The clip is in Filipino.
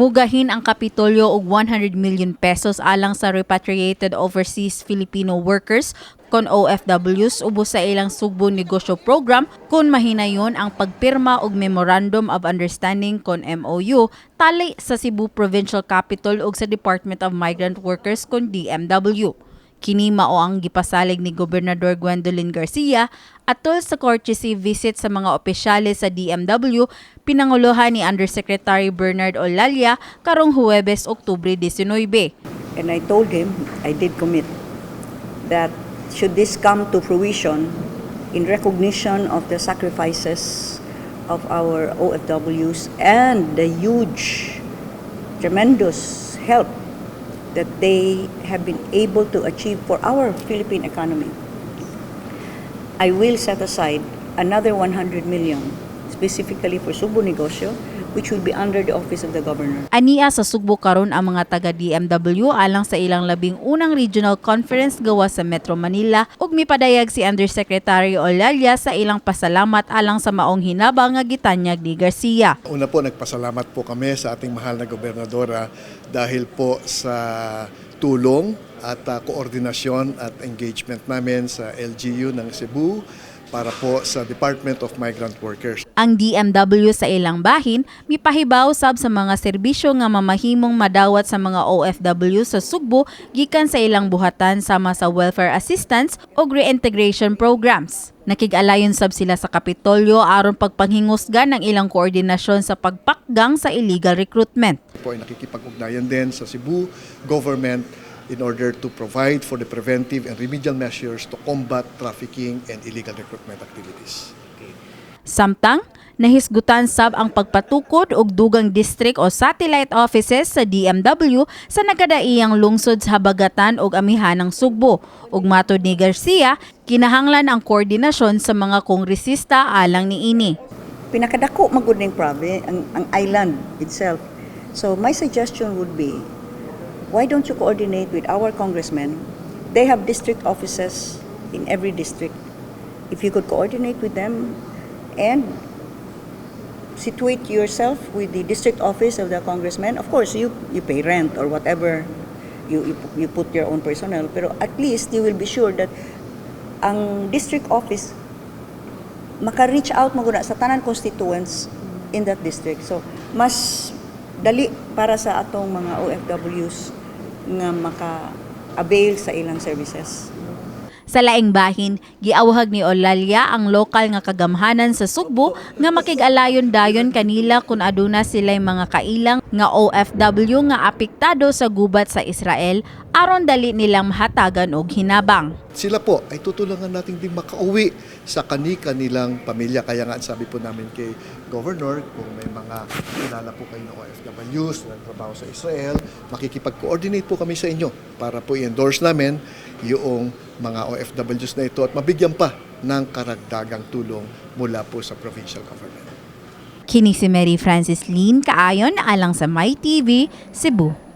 Mugahin ang Kapitolyo og 100 million pesos alang sa repatriated overseas Filipino workers kon OFWs ubos sa ilang Sugbo Negosyo Program kung mahinayon ang pagpirma og Memorandum of Understanding kon MOU tali sa Cebu Provincial Capital ug sa Department of Migrant Workers kon DMW. Kini mao ang gipasalig ni Gobernador Gwendolyn Garcia atol sa courtesy visit sa mga opisyales sa DMW pinanguluhan ni Undersecretary Bernard Olalia karong Huwebes, Oktubre 19. And I told him, I did commit, that should this come to fruition in recognition of the sacrifices of our OFWs and the huge, tremendous help that they have been able to achieve for our Philippine economy, I will set aside another 100 million specifically for Subo Negosyo, which will be under the office of the governor. Ania sa Sugbo karon ang mga taga DMW alang sa ilang labing unang regional conference gawa sa Metro Manila ug mipadayag si Undersecretary Olalia sa ilang pasalamat alang sa maong hinabang nga gitanyag ni Garcia. Una po, nagpasalamat po kami sa ating mahal na gobernadora dahil po sa tulong at ah, koordinasyon at engagement namin sa LGU ng Cebu para po sa Department of Migrant Workers. Ang DMW sa ilang bahin mipahibaw sab sa mga serbisyo nga mamahimong madawat sa mga OFW sa Sugbo gikan sa ilang buhatan sama sa welfare assistance o reintegration programs. Nakig-alayon sab sila sa Kapitolyo aron pagpanghingusga ng ilang koordinasyon sa pagpakgang sa illegal recruitment. Po ay nakikipag-ugnayan din sa Cebu government in order to provide for the preventive and remedial measures to combat trafficking and illegal recruitment activities. Samtang, nahisgutan sab ang pagpatukod og dugang district o satellite offices sa DMW sa nagkadaiyang lungsod sa Habagatan ug Amihanang Sugbo. Ug matod ni Garcia, kinahanglan ang koordinasyon sa mga kongresista alang niini. pinakadako magud ning province ang, ang island itself. So my suggestion would be why don't you coordinate with our congressmen? They have district offices in every district. If you could coordinate with them and situate yourself with the district office of the congressman, of course you you pay rent or whatever you you, you put your own personnel pero at least you will be sure that ang district office maka-reach out mo sa tanan constituents in that district. So, mas dali para sa atong mga OFWs nga maka-avail sa ilang services. Sa laing bahin, giawhag ni Olalia ang lokal nga kagamhanan sa Sugbo nga makig-alayon dayon kanila kung aduna sila'y mga kailang nga OFW nga apektado sa gubat sa Israel aron dali nilang mahatagan og hinabang. Sila po ay tutulungan natin din makauwi sa kani-kanilang pamilya. Kaya nga sabi po namin kay Governor, kung may mga kilala po kayo ng OFWs na nagtrabaho sa Israel, makikipag-coordinate po kami sa inyo para po i-endorse namin yung mga OFWs na ito at mabigyan pa ng karagdagang tulong mula po sa provincial government. Kini si Mary Francis Lin kaayon alang sa My TV, Cebu.